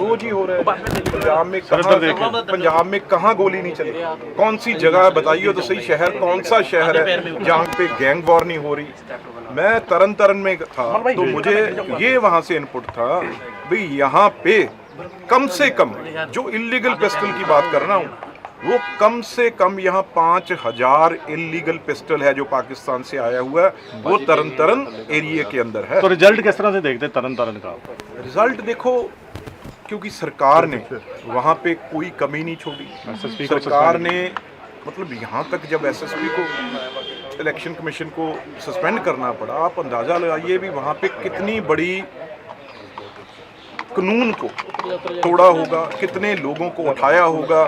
रोज ही हो रहा है। पंजाब में कहाँ पंजाब में कहाँ गोली नहीं चली? कौन सी जगह है बताइए तो सही शहर कौन सा शहर है जहाँ पे गैंग वॉर नहीं हो रही? मैं तरन तरन में था तो मुझे ये वहाँ से इनपुट था भाई यहाँ पे कम से कम जो इलीगल पिस्टल की बात कर रहा हूँ वो कम से कम यहाँ पाँच हज़ार इलीगल पिस्टल है जो पाकिस्तान से आया हुआ है। वो तरन तरन एरिया के अंदर है। तो रिज़ल्ट किस तरह से देखते हैं तरन तारण का? रिज़ल्ट देखो क्योंकि सरकार ने वहाँ पे कोई कमी नहीं छोड़ी। सरकार ने मतलब यहाँ तक जब एसएसपी को इलेक्शन कमीशन को सस्पेंड करना पड़ा आप अंदाज़ा लगाइए भी वहाँ पे कितनी बड़ी कानून को तोड़ा होगा कितने लोगों को उठाया होगा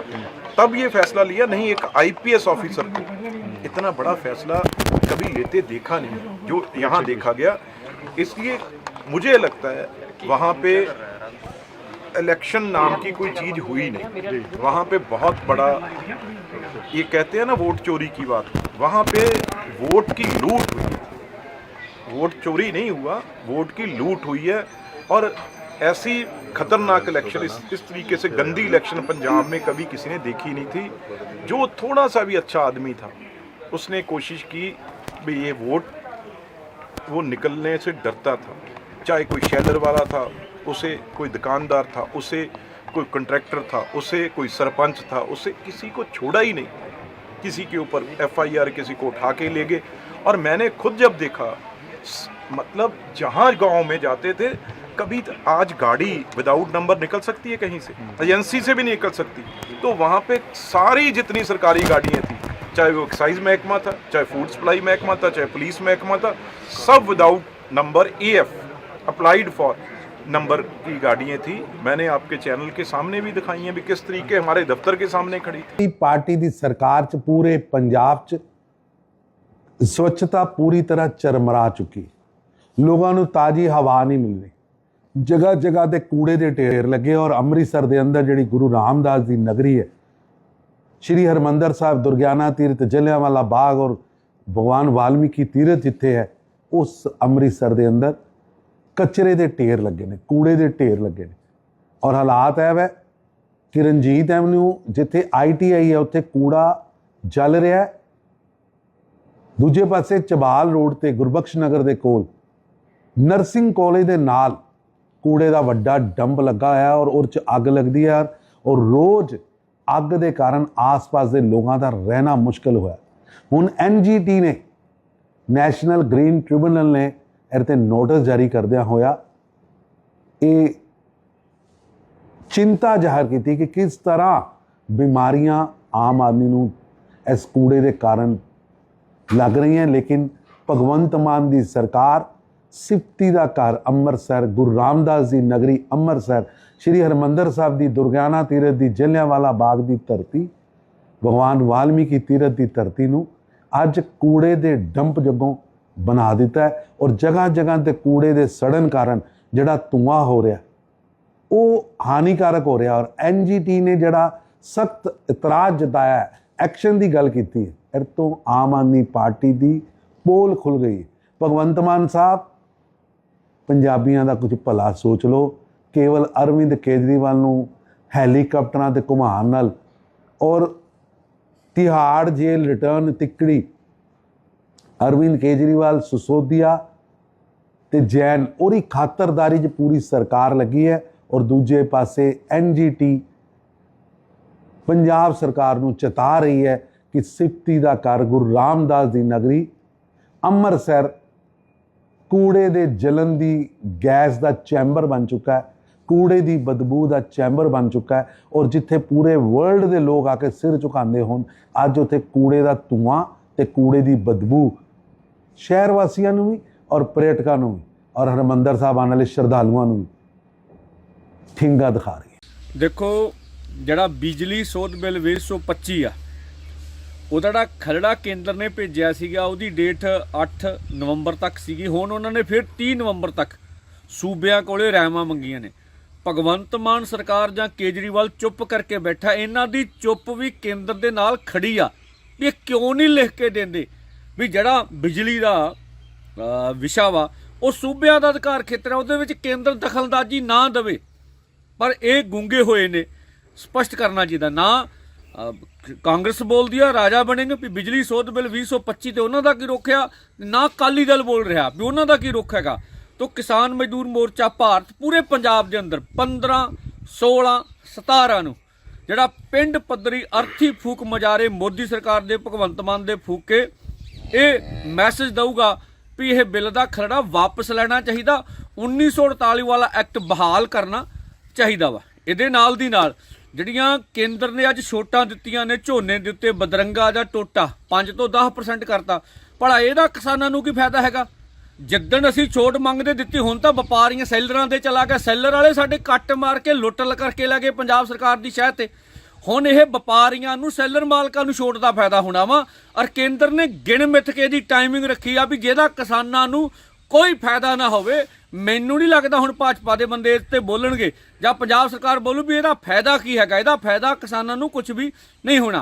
तब ये फैसला लिया। नहीं एक आईपीएस ऑफिसर को इतना बड़ा फैसला कभी लेते देखा नहीं जो यहाँ देखा गया। इसलिए मुझे लगता है वहाँ पे इलेक्शन नाम की कोई चीज़ हुई नहीं। वहाँ पे बहुत बड़ा, ये कहते हैं ना वोट चोरी की बात, वहाँ पे वोट की लूट हुई वोट चोरी नहीं हुआ, वोट की लूट हुई है और ऐसी खतरनाक इलेक्शन इस इस तरीके से गंदी इलेक्शन पंजाब में कभी किसी ने देखी नहीं थी। जो थोड़ा सा भी अच्छा आदमी था, उसने कोशिश की भी ये वोट, वो निकलने से डरता था, चाहे कोई शैलर वाला था उसे कोई दुकानदार था उसे कोई कॉन्ट्रैक्टर था उसे कोई सरपंच था उसे किसी को छोड़ा ही नहीं। किसी के ऊपर एफआईआर किसी को उठा के ले गए। और मैंने खुद जब देखा मतलब जहाँ गाँव में जाते थे कभी आज गाड़ी विदाउट नंबर निकल सकती है कहीं से? एजेंसी से भी नहीं निकल सकती। तो वहाँ पे सारी जितनी सरकारी गाड़ियाँ थी चाहे वो एक्साइज महकमा था चाहे फ़ूड सप्लाई महकमा था चाहे पुलिस महकमा था सब without number A F applied for number की गाड़ियाँ थी मैंने आपके चैनल के सामने भी दिखाई हैं भी किस तरीके हमारे दफ्तर के सामने खड़ी थी ਦੀ ਪਾਰਟੀ ਦੀ ਸਰਕਾਰ ਚ ਪੂਰੇ ਪੰਜਾਬ ਚ ਸਵੱਛਤਾ ਪੂਰੀ ਤਰ੍ਹਾਂ ਚਰਮਰਾ ਚੁੱਕੀ ਲੋਕਾਂ ਨੂੰ ਤਾਜੀ ਹਵਾ ਨਹੀਂ ਮਿਲ ਰਹੀ ਜਗ੍ਹਾ ਜਗ੍ਹਾ ਤੇ ਕੂੜੇ ਦੇ ਢੇਰ ਲੱਗੇ ਔਰ ਅੰਮ੍ਰਿਤਸਰ ਦੇ ਅੰਦਰ ਜਿਹੜੀ ਗੁਰੂ ਰਾਮਦਾਸ ਦੀ ਨਗਰੀ ਹੈ ਸ਼੍ਰੀ ਹਰਮੰਦਰ ਸਾਹਿਬ ਦੁਰਗਿਆਨਾ ਤੀਰਥ ਜਲਿਆਂਵਾਲਾ ਬਾਗ ਔਰ ਭਗਵਾਨ ਵਾਲਮੀਕੀ ਤੀਰਥ ਜਿੱਥੇ ਹੈ ਉਸ ਅੰਮ੍ਰਿਤਸਰ ਦੇ ਅੰਦਰ ਕਚਰੇ ਦੇ ਢੇਰ ਲੱਗੇ ਨੇ, ਕੂੜੇ ਦੇ ਢੇਰ ਲੱਗੇ ਨੇ। ਔਰ ਹਾਲਾਤ ਹੈ ਵੈ ਕਿ ਰਣਜੀਤ ਐਵਨਿਊ ਜਿੱਥੇ ਆਈਟੀਆਈ ਹੈ ਉੱਥੇ ਕੂੜਾ ਜਲ ਰਿਹਾ ਹੈ। ਦੂਜੇ ਪਾਸੇ ਚਬਾਲ ਰੋਡ ਤੇ ਗੁਰਬਖਸ਼ ਨਗਰ ਦੇ ਕੋਲ ਨਰਸਿੰਗ ਕਾਲਜ ਦੇ ਨਾਲ ਕੂੜੇ ਦਾ ਵੱਡਾ ਡੰਪ ਲੱਗਾ ਹੋਇਆ ਔਰ ਉਹ 'ਚ ਅੱਗ ਲੱਗਦੀ ਹੈ ਔਰ ਰੋਜ਼ ਅੱਗ ਦੇ ਕਾਰਨ ਆਸ-ਪਾਸ ਦੇ ਲੋਕਾਂ ਦਾ ਰਹਿਣਾ ਮੁਸ਼ਕਲ ਹੋਇਆ। ਹੁਣ ਐਨਜੀਟੀ ਨੇ, ਨੈਸ਼ਨਲ ਗ੍ਰੀਨ ਟ੍ਰਿਬਿਊਨਲ ਨੇ ਇਹਦੇ ਤੇ ਨੋਟਿਸ ਜਾਰੀ ਕਰਦਿਆਂ ਹੋਇਆ ਇਹ ਚਿੰਤਾ ਜ਼ਾਹਰ ਕੀਤੀ ਕਿ ਕਿਸ ਤਰ੍ਹਾਂ ਬਿਮਾਰੀਆਂ ਆਮ ਆਦਮੀ ਨੂੰ ਇਸ ਕੂੜੇ ਦੇ ਕਾਰਨ ਲੱਗ ਰਹੀਆਂ ਲੇਕਿਨ ਭਗਵੰਤ ਮਾਨ ਦੀ ਸਰਕਾਰ ਸਿਫਤੀ ਦਾ ਘਰ ਅੰਮ੍ਰਿਤਸਰ, ਗੁਰੂ ਰਾਮਦਾਸ ਦੀ ਨਗਰੀ ਅੰਮ੍ਰਿਤਸਰ, ਸ਼੍ਰੀ ਹਰਮੰਦਰ ਸਾਹਿਬ ਦੀ ਦੁਰਗਿਆਨਾ ਤੀਰਥ ਦੀ ਜਲਿਆਂਵਾਲਾ ਬਾਗ ਦੀ ਧਰਤੀ, ਭਗਵਾਨ ਵਾਲਮੀਕੀ ਤੀਰਥ ਦੀ ਧਰਤੀ ਨੂੰ ਅੱਜ ਕੂੜੇ ਦੇ ਡੰਪ ਜਗੋਂ ਬਣਾ ਦਿੱਤਾ ਹੈ ਔਰ ਜਗ੍ਹਾ ਜਗ੍ਹਾ ਤੇ ਕੂੜੇ ਦੇ ਸੜਨ ਕਾਰਨ ਜਿਹੜਾ ਧੂਆਂ ਹੋ ਰਿਹਾ, ਉਹ ਹਾਨੀਕਾਰਕ ਹੋ ਰਿਹਾ ਔਰ ਐਨਜੀਟੀ ਨੇ ਜਿਹੜਾ ਸਖਤ ਇਤਰਾਜ਼ ਜਤਾਇਆ ਐਕਸ਼ਨ ਦੀ ਗੱਲ ਕੀਤੀ ਹੈ। ਇਹ ਤੋਂ ਆਮ ਆਦਮੀ ਪਾਰਟੀ ਦੀ ਪੋਲ ਖੁੱਲ ਗਈ। ਭਗਵੰਤ ਮਾਨ ਸਾਹਿਬ, ਪੰਜਾਬੀਆਂ ਦਾ ਕੁਝ ਭਲਾ ਸੋਚ ਲਓ। ਕੇਵਲ ਅਰਵਿੰਦ ਕੇਜਰੀਵਾਲ ਨੂੰ ਹੈਲੀਕਾਪਟਰਾਂ ਤੇ ਘੁਮਾਉਣ ਨਾਲ ਔਰ ਤਿਹਾੜ ਜੇਲ੍ਹ ਰਿਟਰਨ ਤਿੱਕੜੀ ਅਰਵਿੰਦ ਕੇਜਰੀਵਾਲ, ਸੁਸੋਦੀਆ ਤੇ ਜੈਨ, ਉਹਦੀ ਖਾਤਰਦਾਰੀ 'ਚ ਪੂਰੀ ਸਰਕਾਰ ਲੱਗੀ ਹੈ ਔਰ ਦੂਜੇ ਪਾਸੇ ਐਨਜੀਟੀ ਪੰਜਾਬ ਸਰਕਾਰ ਨੂੰ ਚਤਾ ਰਹੀ ਹੈ ਕਿ ਸਿਫਤੀ ਦਾ ਘਰ ਗੁਰੂ ਰਾਮਦਾਸ ਦੀ ਨਗਰੀ ਅੰਮ੍ਰਿਤਸਰ ਕੂੜੇ ਦੇ ਜਲਨ ਦੀ ਗੈਸ ਦਾ ਚੈਂਬਰ ਬਣ ਚੁੱਕਾ ਹੈ, ਕੂੜੇ ਦੀ ਬਦਬੂ ਦਾ ਚੈਂਬਰ ਬਣ ਚੁੱਕਾ ਹੈ ਔਰ ਜਿੱਥੇ ਪੂਰੇ ਵਰਲਡ ਦੇ ਲੋਕ ਆ ਕੇ ਸਿਰ ਝੁਕਾਉਂਦੇ ਹੋਣ, ਅੱਜ ਉੱਥੇ ਕੂੜੇ ਦਾ ਧੂਆਂ ਤੇ ਕੂੜੇ ਦੀ ਬਦਬੂ ਸ਼ਹਿਰ ਵਾਸੀਆਂ ਨੂੰ ਵੀ ਔਰ ਪਰਯਟਕਾਂ ਨੂੰ ਵੀ ਔਰ ਹਰਮੰਦਰ ਸਾਹਿਬ ਆਉਣ ਵਾਲੇ ਸ਼ਰਧਾਲੂਆਂ ਨੂੰ ਠਿੰਗਾ ਦਿਖਾ ਰਹੀ ਹੈ। ਦੇਖੋ, ਜਿਹੜਾ ਬਿਜਲੀ ਸੋਧ ਬਿੱਲ 2025 ਆ, ਉਹਦਾ ਜਿਹੜਾ ਖਰੜਾ ਕੇਂਦਰ ਨੇ ਭੇਜਿਆ ਸੀਗਾ, ਉਹਦੀ ਡੇਟ 8 ਨਵੰਬਰ ਤੱਕ ਸੀਗੀ, ਹੁਣ ਉਹਨਾਂ ਨੇ ਫਿਰ 30 ਨਵੰਬਰ ਤੱਕ ਸੂਬਿਆਂ ਕੋਲੇ ਰਹਿਮਾਂ ਮੰਗੀਆਂ ਨੇ। ਭਗਵੰਤ ਮਾਨ ਸਰਕਾਰ ਜਾਂ ਕੇਜਰੀਵਾਲ ਚੁੱਪ ਕਰਕੇ ਬੈਠਾ, ਇਹਨਾਂ ਦੀ ਚੁੱਪ ਵੀ ਕੇਂਦਰ ਦੇ ਨਾਲ ਖੜੀ ਆ ਇਹ ਕਿਉਂ ਨਹੀਂ ਲਿਖ ਕੇ ਦਿੰਦੇ? ਵੀ ਜਿਹੜਾ ਬਿਜਲੀ ਦਾ ਵਿਸ਼ਾ ਵਾ, ਉਹ ਸੂਬਿਆਂ ਦਾ ਅਧਿਕਾਰ ਖੇਤਰ ਹੈ, ਉਹਦੇ ਵਿੱਚ ਕੇਂਦਰ ਦਖਲਅੰਦਾਜ਼ੀ ਨਾ ਦੇਵੇ। ਪਰ ਇਹ ਗੁੰਗੇ ਹੋਏ ਨੇ, ਸਪਸ਼ਟ ਕਰਨਾ ਚਾਹੀਦਾ। ਨਾ ਕਾਂਗਰਸ ਬੋਲਦੀ ਆ, ਰਾਜਾ ਬਣੇਗੇ, ਵੀ ਬਿਜਲੀ ਸੋਧ ਬਿੱਲ 2025 ਤੇ ਉਹਨਾਂ ਦਾ ਕੀ ਰੋਕਿਆ ਨਾ ਕਾਲੀ ਦਲ ਬੋਲ ਰਿਹਾ ਵੀ ਉਹਨਾਂ ਦਾ ਕੀ ਰੁਖ ਹੈਗਾ? ਤੋ ਕਿਸਾਨ ਮਜ਼ਦੂਰ ਮੋਰਚਾ ਭਾਰਤ ਪੂਰੇ ਪੰਜਾਬ ਦੇ ਅੰਦਰ 15 16 17 ਨੂੰ, ਜਿਹੜਾ ਪਿੰਡ ਪੱਧਰੀ ਅਰਥੀ ਫੂਕ ਮਜਾਰੇ ਮੋਦੀ ਸਰਕਾਰ ਦੇ, ਭਗਵੰਤ ਮਾਨ ਦੇ ਫੂਕੇ ਇਹ ਮੈਸੇਜ ਦਊਗਾ ਵੀ ਇਹ ਬਿੱਲ ਦਾ ਖਰੜਾ ਵਾਪਸ ਲੈਣਾ ਚਾਹੀਦਾ 1948 ਵਾਲਾ ਐਕਟ ਬਹਾਲ ਕਰਨਾ ਚਾਹੀਦਾ ਵਾ। ਇਹਦੇ ਨਾਲ ਦੀ ਨਾਲ ਜਿਹੜੀਆਂ ਕੇਂਦਰ ਨੇ ਅੱਜ ਛੋਟਾਂ ਦਿੱਤੀਆਂ ਨੇ, ਝੋਨੇ ਦੇ ਉੱਤੇ ਬਦਰੰਗਾ ਜਾਂ ਟੋਟਾ 5 ਤੋਂ 10% ਕਰਤਾ। ਭਲਾ ਇਹਦਾ ਕਿਸਾਨਾਂ ਨੂੰ ਕੀ ਫਾਇਦਾ ਹੈਗਾ? ਜਿੱਦਣ ਅਸੀਂ ਛੋਟ ਮੰਗਦੇ ਦਿੱਤੀ, ਹੁਣ ਤਾਂ ਵਪਾਰੀਆਂ, ਸੈਲਰਾਂ ਦੇ ਚਲਾ ਗਿਆ। ਸੈਲਰ ਵਾਲੇ ਸਾਡੇ ਕੱਟ ਮਾਰ ਕੇ ਲੁੱਟ ਲ ਕਰਕੇ ਲੈ ਗਏ ਪੰਜਾਬ ਸਰਕਾਰ ਦੀ ਸ਼ਹਿ ਤੇ। ਹੁਣ ਇਹ ਵਪਾਰੀਆਂ ਨੂੰ, ਸੈਲਰ ਮਾਲਕਾਂ ਨੂੰ ਛੋਟ ਦਾ ਫਾਇਦਾ ਹੋਣਾ ਵਾ। ਔਰ ਕੇਂਦਰ ਨੇ ਗਿਣ ਮਿੱਥ ਕੇ ਦੀ ਟਾਈਮਿੰਗ ਰੱਖੀ ਆ ਵੀ ਜਿਹਦਾ ਕਿਸਾਨਾਂ ਨੂੰ ਕੋਈ ਫਾਇਦਾ ਨਾ ਹੋਵੇ, ਮੈਨੂੰ ਨਹੀਂ ਲੱਗਦਾ ਹੁਣ ਭਾਜਪਾ ਦੇ ਬੰਦੇ ਇਸ ਤੇ ਬੋਲਣਗੇ। ਜਾਂ ਪੰਜਾਬ ਸਰਕਾਰ ਬੋਲੂ ਵੀ ਇਹਦਾ ਫਾਇਦਾ ਕੀ ਹੈਗਾ? ਇਹਦਾ ਫਾਇਦਾ ਕਿਸਾਨਾਂ ਨੂੰ ਕੁਝ ਵੀ ਨਹੀਂ ਹੋਣਾ।